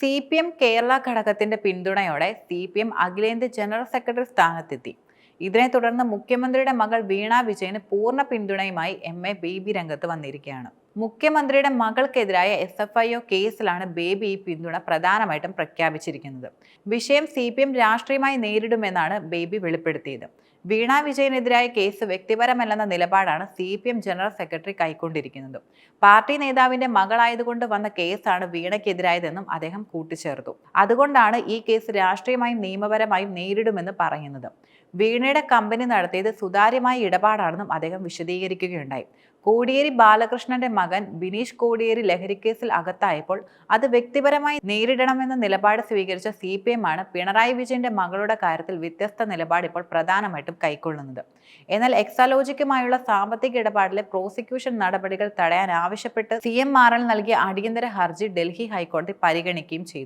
C P M Kerala ഘടകത്തിന്റെ പിന്തുണയോടെ C P M അഖിലേന്ത്യാ ജനറൽ സെക്രട്ടറി സ്ഥാനത്തെത്തി. ഇതിനെ തുടർന്ന് മുഖ്യമന്ത്രിയുടെ മകൾ വീണ വിജയന് പൂർണ പിന്തുണയുമായി എം എ ബേബി രംഗത്ത് വന്നിരിക്കുകയാണ്. മുഖ്യമന്ത്രിയുടെ മകൾക്കെതിരായ എസ് എഫ് ഐ ഒ കേസിലാണ് ബേബി ഈ പിന്തുണ പ്രധാനമായിട്ടും പ്രഖ്യാപിച്ചിരിക്കുന്നത്. വിഷയം സി പി എം രാഷ്ട്രീയമായി നേരിടുമെന്നാണ് ബേബി വെളിപ്പെടുത്തിയത്. വീണ വിജയനെതിരായ കേസ് വ്യക്തിപരമല്ലെന്ന നിലപാടാണ് C P M general secretary കൈക്കൊണ്ടിരിക്കുന്നത്. Party നേതാവിന്റെ മകളായതുകൊണ്ട് വന്ന കേസാണ് വീണയ്ക്കെതിരായതെന്നും അദ്ദേഹം കൂട്ടിച്ചേർത്തു. അതുകൊണ്ടാണ് ഈ കേസ് രാഷ്ട്രീയമായും നിയമപരമായും നേരിടുമെന്ന് പറയുന്നത്. വീണയുടെ കമ്പനി നടത്തിയത് സുതാര്യമായ ഇടപാടാണെന്നും അദ്ദേഹം വിശദീകരിക്കുകയുണ്ടായി. കോടിയേരി ബാലകൃഷ്ണന്റെ മകൻ ബിനീഷ് കോടിയേരി ലഹരിക്കേസിൽ അകത്തായപ്പോൾ അത് വ്യക്തിപരമായി നേരിടണമെന്ന നിലപാട് സ്വീകരിച്ച സി പി എം ആണ് പിണറായി വിജയന്റെ മകളുടെ കാര്യത്തിൽ വ്യത്യസ്ത നിലപാട് ഇപ്പോൾ പ്രധാനമായിട്ടും കൈക്കൊള്ളുന്നത്. എന്നാൽ എക്സാലോജിക്കുമായുള്ള സാമ്പത്തിക ഇടപാടിലെ പ്രോസിക്യൂഷൻ നടപടികൾ തടയാൻ ആവശ്യപ്പെട്ട് സി എം ആർ നൽകിയ അടിയന്തര ഹർജി ഡൽഹി ഹൈക്കോടതി പരിഗണിക്കുകയും ചെയ്തു.